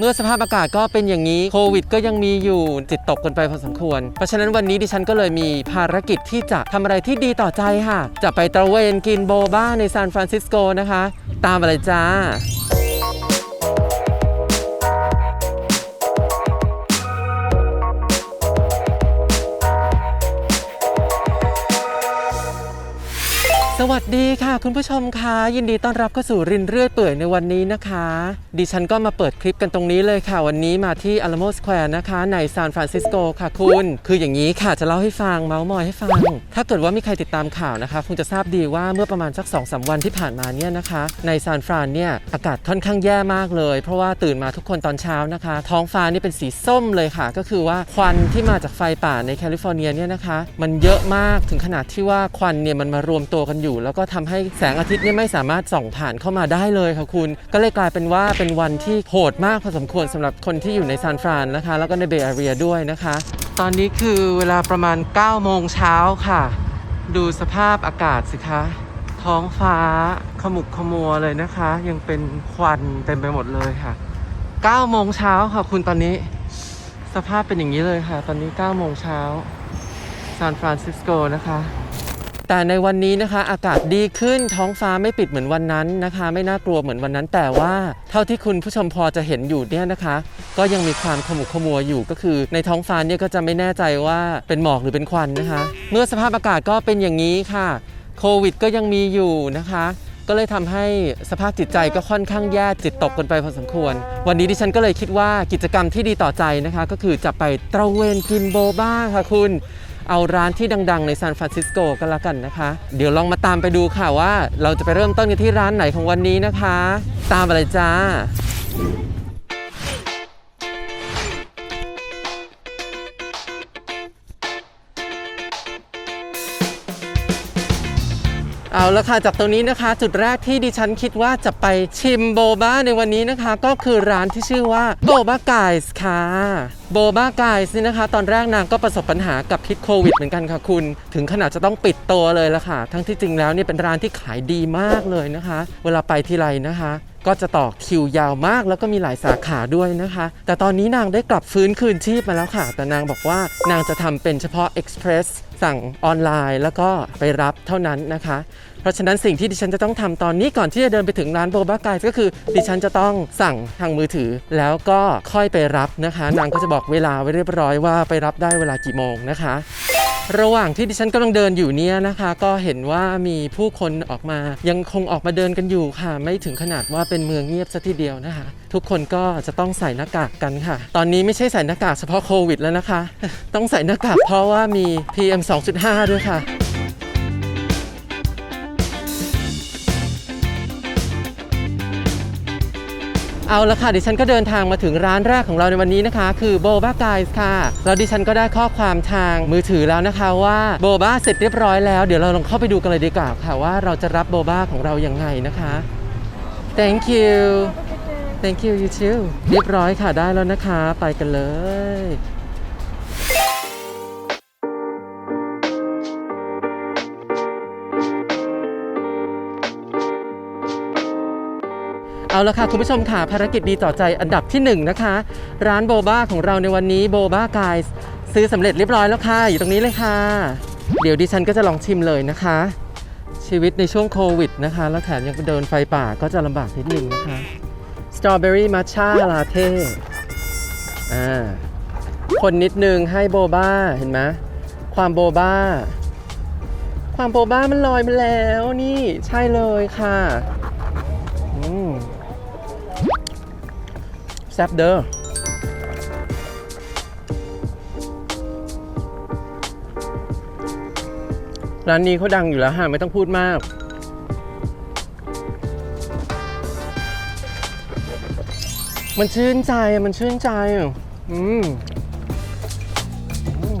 เมื่อสภาพอากาศก็เป็นอย่างนี้โควิด ก็ยังมีอยู่จิตตกกันไปพอสมควร เพราะฉะนั้นวันนี้ดิฉันก็เลยมีภารกิจที่จะทำอะไรที่ดีต่อใจค่ะ จะไปตระเวนกินโบบ้าในซานฟรานซิสโกนะคะ ตามอะไรจ้า สวัสดีค่ะ คุณผู้ชมคะยินดีต้อนรับเข้าสู่รินเรื่อยเปื่อยในวันนี้นะคะ ดิฉันก็มาเปิดคลิปกันตรงนี้เลยค่ะ วันนี้มาที่ Alamo Square นะคะ ในซานฟรานซิสโกค่ะคุณ คืออย่างนี้ค่ะจะเล่าให้ฟังเมาส์มอยให้ฟัง ถ้าเกิดว่ามีใครติดตามข่าวนะคะ คงจะทราบดีว่าเมื่อประมาณสัก2อสวันที่ผ่านมาเนี่ยนะคะ ในซานฟรานเนี่ยอากาศค่อนข้างแย่มากเลย เพราะว่าตื่นมาทุกคนตอนเช้านะคะ ท้องฟ้านี่เป็นสีส้มเลยค่ะ ก็คือว่าควันที่มาจากไฟป่าในแคลิฟอร์เนียเนี่ยนะคะ มันเยอะมากถึงขนาดที่ว่าควันเนี่ยมันมารวมตัวกันอยู่แล้วก็ทำให้แสงอาทิตย์เนี่ยไม่สามารถส่องผ่านเข้ามาได้เลยค่ะคุณ ก็เลยกลายเป็นว่าเป็นวันที่โหดมากพอสมควรสำหรับคนที่อยู่ในซานฟรานนะคะ แล้วก็ในเบย์แอเรียด้วยนะคะ ตอนนี้คือเวลาประมาณ9โมงเช้าค่ะ ดูสภาพอากาศสิคะ ท้องฟ้าขมุกขมัวเลยนะคะ ยังเป็นควันเต็มไปหมดเลยค่ะ9โมงเช้าค่ะคุณตอนนี้สภาพเป็นอย่างนี้เลยค่ะ ตอนนี้9โมงเช้าซานฟรานซิสโกนะคะ แต่ในวันนี้นะคะอากาศดีขึ้นท้องฟ้าไม่ปิดเหมือนวันนั้นนะคะ ไม่น่ากลัวเหมือนวันนั้น แต่ว่าเท่าที่คุณผู้ชมพอจะเห็นอยู่เนี่ยนะคะ ก็ยังมีความขมุกขมัวอยู่ก็คือ ในท้องฟ้าเนี่ยก็จะไม่แน่ใจว่าเป็นหมอกหรือเป็นควันนะคะ เมื่อสภาพอากาศก็เป็นอย่างนี้ค่ะโควิดก็ยังมีอยู่นะคะก็เลยทำให้สภาพจิตใจก็ค่อนข้างแย่จิตตกกันไปพอสมควร วันนี้ดิฉันก็เลยคิดว่ากิจกรรมที่ดีต่อใจนะคะ ก็คือจะไปตระเวนกินโบบ้าค่ะคุณ เอาร้านที่ดัง ๆ ในซานฟรานซิสโกก็แล้วกันนะคะ เดี๋ยวลองมาตามไปดูค่ะว่า เราจะไปเริ่มต้นกันที่ร้านไหนของวันนี้นะคะ ตามอะไรจ้า เอาละค่ะจากตรงนี้นะคะ จุดแรกที่ดิฉันคิดว่าจะไปชิมโบบ้าในวันนี้นะคะ ก็คือร้านที่ชื่อว่าโบบ้าไกส์ค่ะโบบ้าไกส์นี่นะคะ ตอนแรกนางก็ประสบปัญหากับพิษโควิดเหมือนกันค่ะคุณ ถึงขนาดจะต้องปิดตัวเลยละค่ะ ทั้งที่จริงแล้วเนี่ยเป็นร้านที่ขายดีมากเลยนะคะ เวลาไปทีไรนะคะ ก็จะต่อคิวยาวมาก แล้วก็มีหลายสาขาด้วยนะคะ แต่ตอนนี้นางได้กลับฟื้นคืนชีพมาแล้วค่ะ แต่นางบอกว่านางจะทำเป็นเฉพาะ Express สั่งออนไลน์แล้วก็ไปรับเท่านั้นนะคะ เพราะฉะนั้นสิ่งที่ดิฉันจะต้องทำตอนนี้ก่อนที่จะเดินไปถึงร้านโบบ้ากายก็คือ ดิฉันจะต้องสั่งทางมือถือ แล้วก็ค่อยไปรับนะคะ นางก็จะบอกเวลาไว้เรียบร้อยว่าไปรับได้เวลากี่โมงนะคะ ระหว่างที่ดิฉันกำลังเดินอยู่เนี้ยนะคะ ก็เห็นว่ามีผู้คนออกมา ยังคงออกมาเดินกันอยู่ค่ะ ไม่ถึงขนาดว่าเป็นเมืองเงียบซะทีเดียวนะคะ ทุกคนก็จะต้องใส่หน้ากากกันค่ะ ตอนนี้ไม่ใช่ใส่หน้ากากเฉพาะโควิดแล้วนะคะ ต้องใส่หน้ากากเพราะว่ามี PM 2.5 ด้วยค่ะ เอาละค่ะดิฉันก็เดินทางมาถึงร้านแรกของเราในวันนี้นะคะ คือโบบ้าไกายค่ะแล้วดิฉันก็ได้ข้อความทางมือถือแล้วนะคะว่าโบบ้าเสร็จเรียบร้อยแล้วเดี๋ยวเราลองเข้าไปดูกันเลยดีกว่าค่ะว่าเราจะรับโบบ้าของเรายังไงนะคะ thank you thank you you too เรียบร้อยค่ะได้แล้วนะคะ ไปกันเลย เอาละค่ะคุณผู้ชมค่ะภารกิจดีต่อใจอันดับที่ 1 นะคะ ร้านโบบ้าของเราในวันนี้โบบ้ากายซื้อสำเร็จเรียบร้อยแล้วค่ะ อยู่ตรงนี้เลยค่ะ เดี๋ยวดิฉันก็จะลองชิมเลยนะคะ ชีวิตในช่วงโควิดนะคะ แล้วแถมยังเดินไฟป่าก็จะลำบากนิดนึงนะคะสตรอเบอรี่มัทฉาลาเต้อ่าคนนิดนึงให้โบบ้าเห็นไหมความโบบ้า ความโบบ้ามันลอยมาแล้วนี่ใช่เลยค่ะ อืม ซ่บเด้อร้านนี้เขาดังอยู่แล้วฮะไม่ต้องพูดมาก มันชื่นใจอะมันชื่นใจ อือืม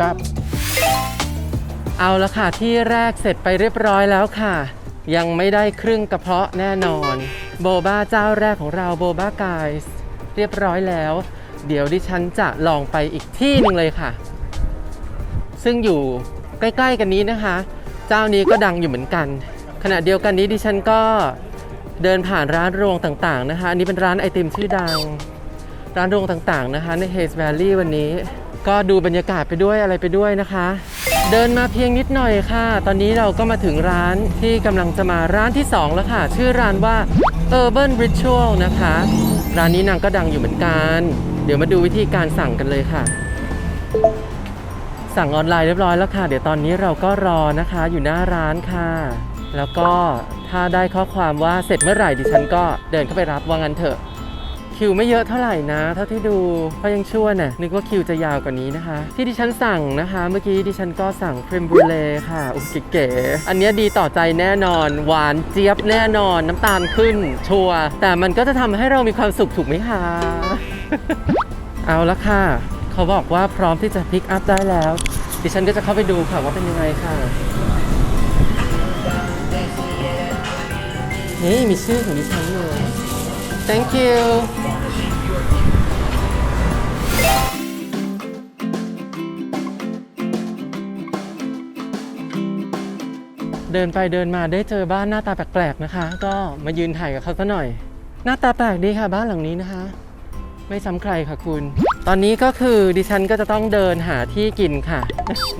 ครับ เอาละค่ะที่แรกเสร็จไปเรียบร้อยแล้วค่ะ ยังไม่ได้ครึ่งกระเพาะแน่นอน โบบ้าเจ้าแรกของเราโบบ้ากายเรียบร้อยแล้ว เดี๋ยวดิฉันจะลองไปอีกที่หนึ่งเลยค่ะ ซึ่งอยู่ใกล้ๆกันนี้นะคะ เจ้านี้ก็ดังอยู่เหมือนกัน ขณะเดียวกันนี้ดิฉันก็เดินผ่านร้านรวงต่างๆนะคะ อันนี้เป็นร้านไอติมชื่อดัง ร้านรวงต่างๆนะคะ ใน Haze Valley วันนี้ ก็ดูบรรยากาศไปด้วยอะไรไปด้วยนะคะ เดินมาเพียงนิดหน่อยค่ะ ตอนนี้เราก็มาถึงร้านที่กำลังจะมาร้านที่ 2 แล้วค่ะ ชื่อร้านว่า Urban Ritual นะคะ ร้านนี้นางก็ดังอยู่เหมือนกัน เดี๋ยวมาดูวิธีการสั่งกันเลยค่ะ สั่งออนไลน์เรียบร้อยแล้วค่ะ เดี๋ยวตอนนี้เราก็รอนะคะอยู่หน้าร้านค่ะ แล้วก็ถ้าได้ข้อความว่าเสร็จเมื่อไหร่ดิฉันก็เดินเข้าไปรับว่างั้นเถอะ คิวไม่เยอะเท่าไหร่นะ เท่าที่ดูก็ยังชั่วน่ะนึกว่าคิวจะยาวกว่านี้นะคะ ที่ดิฉันสั่งนะคะ เมื่อกี้ดิฉันก็สั่งครีมบรูเล่ค่ะอุ้ยเก๋ๆอันเนี้ยดีต่อใจแน่นอน หวานเจี๊ยบแน่นอน น้ำตาลขึ้น ชัวร์แต่มันก็จะทำให้เรามีความสุขถูกไหมคะเอาละค่ะ เขาบอกว่าพร้อมที่จะพิกอัพได้แล้ว ดิฉันก็จะเข้าไปดูค่ะว่าเป็นยังไงค่ะ นี่มีชื่อของดิฉันเลย thank you เดินไปเดินมาได้เจอบ้านหน้าตาแปลกๆนะคะ ก็มายืนถ่ายกับเขาซะหน่อย หน้าตาแปลกดีค่ะบ้านหลังนี้นะคะ ไม่ซ้ำใครค่ะคุณ ตอนนี้ก็คือดิฉันก็จะต้องเดินหาที่กินค่ะ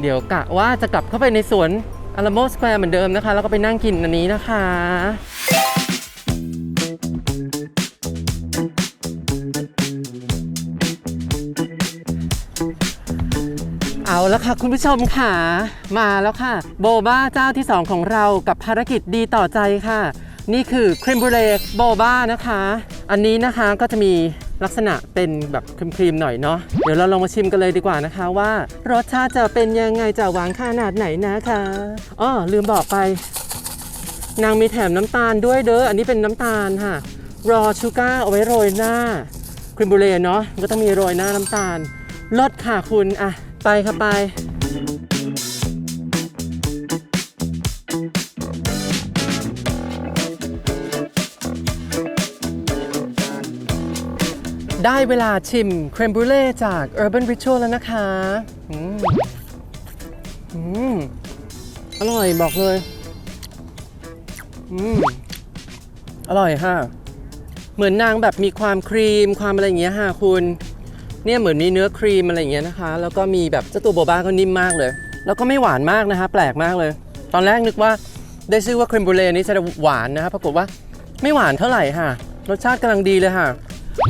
เดี๋ยวกะว่าจะกลับเข้าไปในสวนอ l ล m o Square เหมือนเดิมนะคะ แล้วก็ไปนั่งกินอันนี้นะคะ แล้วค่ะ คุณผู้ชมค่ะ มาแล้วค่ะ โบบ้าเจ้าที่ 2 ของเรากับภารกิจดีต่อใจค่ะ นี่คือครีมบูเลโบบ้านะคะ อันนี้นะคะก็จะมีลักษณะเป็นแบบครีมๆหน่อยเนาะเดี๋ยวเราลองมาชิมกันเลยดีกว่านะคะว่ารสชาติจะเป็นยังไงจะหวานขนาดไหนนะคะอ้อลืมบอกไป นางมีแถมน้ำตาลด้วยเด้ออันนี้เป็นน้ำตาลค่ะรอชูการ์เอาไว้โรยหน้าครีมบูเลเนาะก็ต้องมีโรยหน้าน้ำตาลลดค่ะคุณอะ ไปค่ะไป ได้เวลาชิมครีมบูเล่จาก Urban Ritual แล้วนะคะอืมอืมอร่อยบอกเลย อืม อร่อยค่ะ เหมือนนางแบบมีความครีมความอะไรอย่างเงี้ยค่ะคุณ เนี่ยเหมือนมีเนื้อครีมอะไรอย่างเงี้ยนะคะ แล้วก็มีแบบเจ้าตัวโบบ้าก็นิ่มมากเลย แล้วก็ไม่หวานมากนะคะ แปลกมากเลย ตอนแรกนึกว่าได้ชื่อว่าครีมบูเล่นี้จะหวานนะคะปรากฏว่าไม่หวานเท่าไหร่ค่ะ รสชาติกำลังดีเลยค่ะ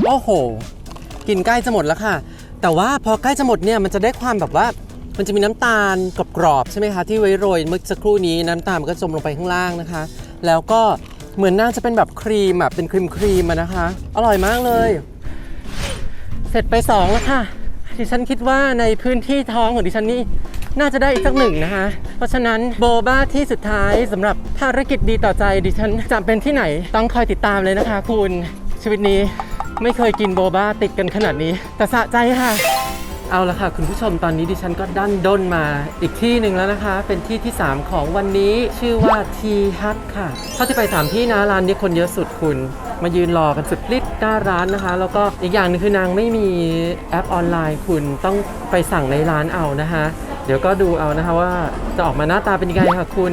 โอ้โห กินใกล้จะหมดแล้วค่ะ แต่ว่าพอใกล้จะหมดเนี่ยมันจะได้ความแบบว่ามันจะมีน้ำตาลกรอบๆใช่ไหมคะที่ไว้โรยเมื่อสักครู่นี้น้ำตาลมันก็จมลงไปข้างล่างนะคะ แล้วก็เหมือนน่าจะเป็นแบบครีมแบบเป็นครีมครีมนะคะ อร่อยมากเลย เสร็จไปสองแล้วค่ะดิฉันคิดว่าในพื้นที่ท้องของดิฉันนี่น่าจะได้อีกสักหนึ่งนะคะ เพราะฉะนั้นโบบ้าที่สุดท้ายสำหรับภารกิจดีต่อใจดิฉันจะเป็นที่ไหนต้องคอยติดตามเลยนะคะ คุณชีวิตนี้ไม่เคยกินโบบ้าติดกันขนาดนี้ แต่สะใจค่ะ เอาละค่ะ คุณผู้ชมตอนนี้ดิฉันก็ดันด้นมาอีกที่หนึ่งแล้วนะคะ เป็นที่ที่ 3 ของวันนี้ชื่อว่าทีฮัทค่ะเขาจะไปสามที่นะร้านนี้คนเยอะสุดคุณ มายืนรอกันสุดฤทธิ์หน้าร้านนะคะ แล้วก็อีกอย่างหนึงคือนางไม่มีแอปออนไลน์ คุณต้องไปสั่งในร้านเอานะคะ เดี๋ยวก็ดูเอานะคะว่าจะออกมาหน้าตาเป็นยังไงค่ะคุณ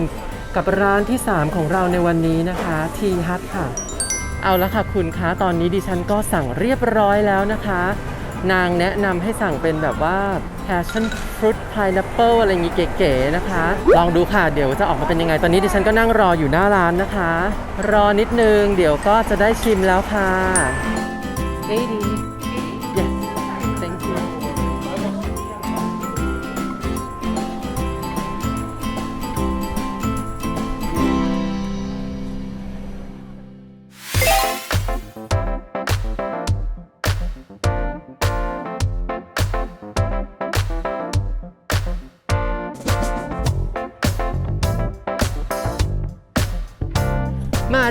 กับร้านที่ 3 ของเราในวันนี้นะคะทีฮัทค่ะ เอาละค่ะคุณคะตอนนี้ดิฉันก็สั่งเรียบร้อยแล้วนะคะ นางแนะนำให้สั่งเป็นแบบว่า passion fruit pineapple อะไรอย่างงี้เก๋ๆนะคะ ลองดูค่ะ เดี๋ยวจะออกมาเป็นยังไง ตอนนี้ดิฉันก็นั่งรออยู่หน้าร้านนะคะ รอนิดนึง เดี๋ยวก็จะได้ชิมแล้วค่ะเอ้ดี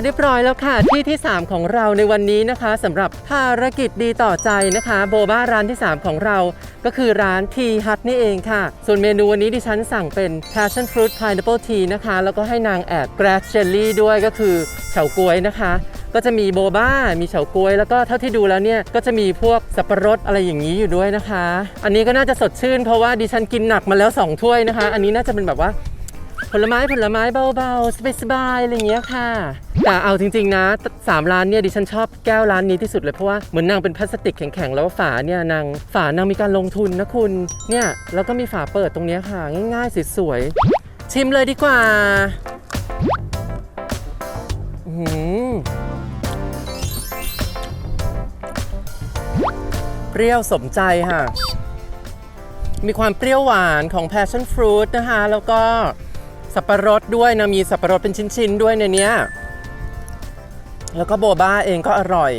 เรียบร้อยแล้วค่ะ ที่ที่ 3 ของเราในวันนี้นะคะสำหรับภารกิจดีต่อใจนะคะ โบบ้าร้านที่ 3 ของเรา ก็คือร้านทีฮัทนี่เองค่ะ ส่วนเมนูวันนี้ดิฉันสั่งเป็น passion fruit pineapple tea นะคะ แล้วก็ให้นางแอด grass jelly ด้วยก็คือเฉาก๊วยนะคะ ก็จะมีโบบ้า มีเฉาก๊วย แล้วก็เท่าที่ดูแล้วเนี่ยก็จะมีพวกสับปะรดอะไรอย่างนี้อยู่ด้วยนะคะ อันนี้ก็น่าจะสดชื่นเพราะว่าดิฉันกินหนักมาแล้ว 2 ถ้วยนะคะ อันนี้น่าจะเป็นแบบว่า ผลไม้ผลไม้เบาๆสบายๆอะไรอย่างเงี้ยค่ะ แต่เอาจริง ๆ นะสามร้านเนี่ยดิฉันชอบแก้วร้านนี้ที่สุดเลยเพราะว่าเหมือนนางเป็นพลาสติกแข็งๆ แล้วฝาเนี่ยนางฝานางมีการลงทุนนะคุณเนี่ยแล้วก็มีฝาเปิดตรงเนี้ยค่ะ ง่ายๆสวยๆชิมเลยดีกว่าอื้อหืเปรี้ยวสมใจค่ะ มีความเปรี้ยวหวานของ passion fruit นะคะ แล้วก็ สับปะรดด้วยนะมีสับปะรดเป็นชิ้นๆด้วยในเนี้ยแล้วก็โบบ้าเองก็อร่อย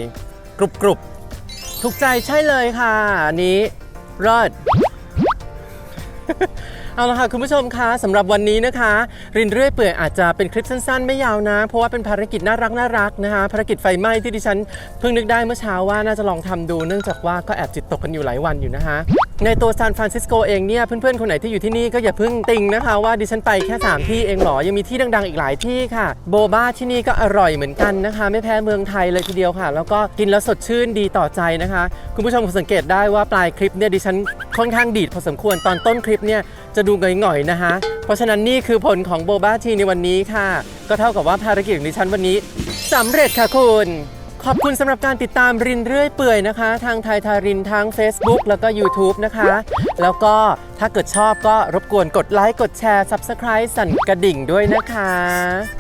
กรุบกรุบถูกใจใช่เลยค่ะ อันนี้รอดเอาละค่ะคุณผู้ชมคะสำหรับวันนี้นะคะ รินเรื่อยเปื่อยอาจจะเป็นคลิปสั้นๆ ไม่ยาวนะ เพราะว่าเป็นภารกิจน่ารักน่ารักนะคะภารกิจไฟไหม้ที่ดิฉันเพิ่งนึกได้เมื่อเช้าว่าน่าจะลองทำดูเนื่องจากว่าก็แอบจิตตกกันอยู่หลายวันอยู่นะคะ ในตัวซานฟรานซิสโกเองเนี่ยเพื่อนๆ คนไหนที่อยู่ที่นี่ก็อย่าเพิ่งติงนะคะว่าดิฉันไปแค่ 3 ที่เองหรอ ยังมีที่ดังๆ อีกหลายที่ค่ะ โบบ้าที่นี่ก็อร่อยเหมือนกันนะคะ ไม่แพ้เมืองไทยเลยทีเดียวค่ะ แล้วก็กินแล้วสดชื่นดีต่อใจนะคะ คุณผู้ชมคงสังเกตได้ว่าปลายคลิปเนี่ยดิฉันค่อนข้างดีดพอสมควรตอนต้นคลิปเนี่ยจะดูหง่อยๆนะคะเพราะฉะนั้นนี่คือผลของโบบ้าทีในวันนี้ค่ะ ก็เท่ากับว่าภารกิจของดิฉันวันนี้สำเร็จค่ะคุณ ขอบคุณสำหรับการติดตามรินเรื่อยเปื่อยนะคะ ทางไทยทารินทั้ง Facebook แล้วก็ YouTube นะคะ แล้วก็ถ้าเกิดชอบก็รบกวนกดไลค์ กดแชร์ Subscribe สั่นกระดิ่งด้วยนะคะ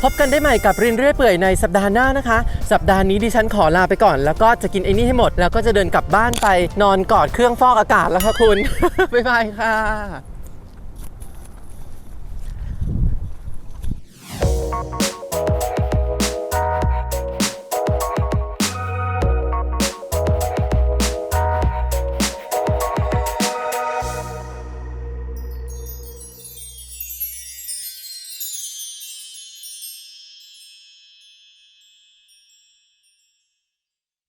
พบกันได้ใหม่กับรินเรื่อยเปื่อยในสัปดาห์หน้านะคะ สัปดาห์นี้ดิฉันขอลาไปก่อน แล้วก็จะกินไอ้นี่ให้หมด แล้วก็จะเดินกลับบ้านไปนอนกอดเครื่องฟอกอากาศแล้วค่ะคุณ บ๊ายบายค่ะ